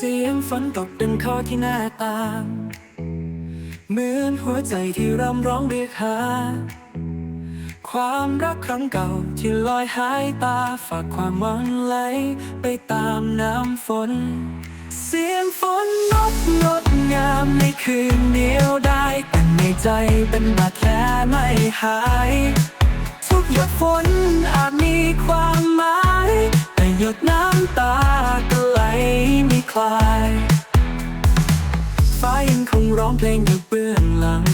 เสียงฝนตกเป็นข้อที่หน้าต่าง เหมือนหัวใจที่ร่ำร้องเรียกหา ความรักครั้งเก่าที่ลอยหายตาฝากความหวังไหลไปตามน้ำฝน เสียงฝนงดงดงามในคืนเดียวได้แต่ในใจเป็นบาดแผลไม่หาย ทุกหยดฝนอาจมีความหมาย แต่หยดน้ำตาก็ ลายฟ้ายังคงร้องเพลงอยู่เบื้องหลัง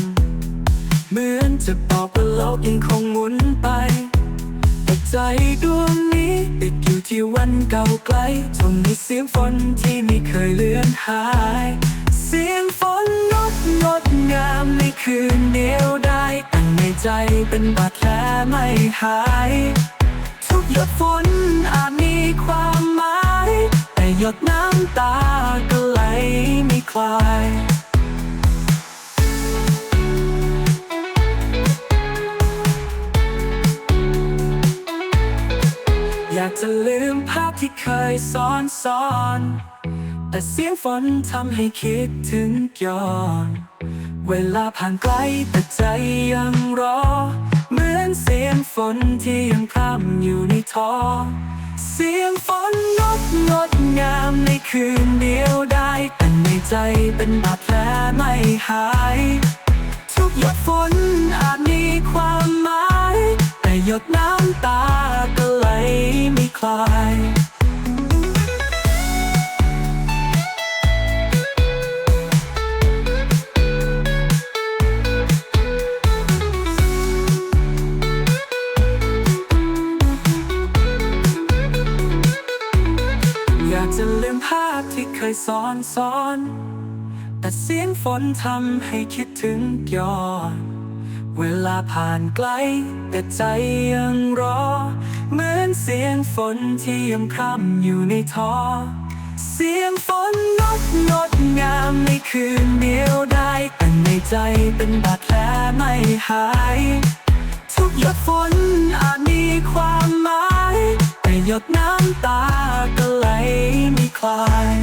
เหมือนจะบอกว่าโลกยังคงหมุนไป แต่ใจดวงนี้ติดอยู่ที่วันเก่าไกลจนมีเสียงฝนที่ไม่เคยเลือนหาย เสียงฝนงดงดงามในคืนเดียวได้แต่ในใจเป็นบาดแผลไม่หายทุกหยดฝนอาจมีความหมาย แต่หยดน้ำ ตาก็ไหลไม่คลายอยากจะลืมภาพที่เคยซ้อนซ้อน แต่เสียงฝนทำให้คิดถึงย้อน เวลาผ่านไกลแต่ใจยังรอ เหมือนเสียงฝนที่ยังพร่ำอยู่ในท้อเสียงฝน ดงดงามในคืนเดียวได้แต่ในใจเป็นบาดแผลไม่หาย ทุกหยดฝนอาจมีความหมาย แต่หยดน้ำตาก็ไหลไม่คลาย ยซ้อนซ้อน แต่เสียงฝนทำให้คิดถึงย้อนเวลาผ่านไกล แต่ใจยังรอ เหมือนเสียงฝนที่ยังคร่ำอยู่ในท้อ เสียงฝนงดงดงามในคืนเดียวได้แต่ในใจเป็นบาดแผลไม่หาย ทุกหยดฝนอาจมีความหมาย แต่หยดน้ำตาก็ไหลไม่คลาย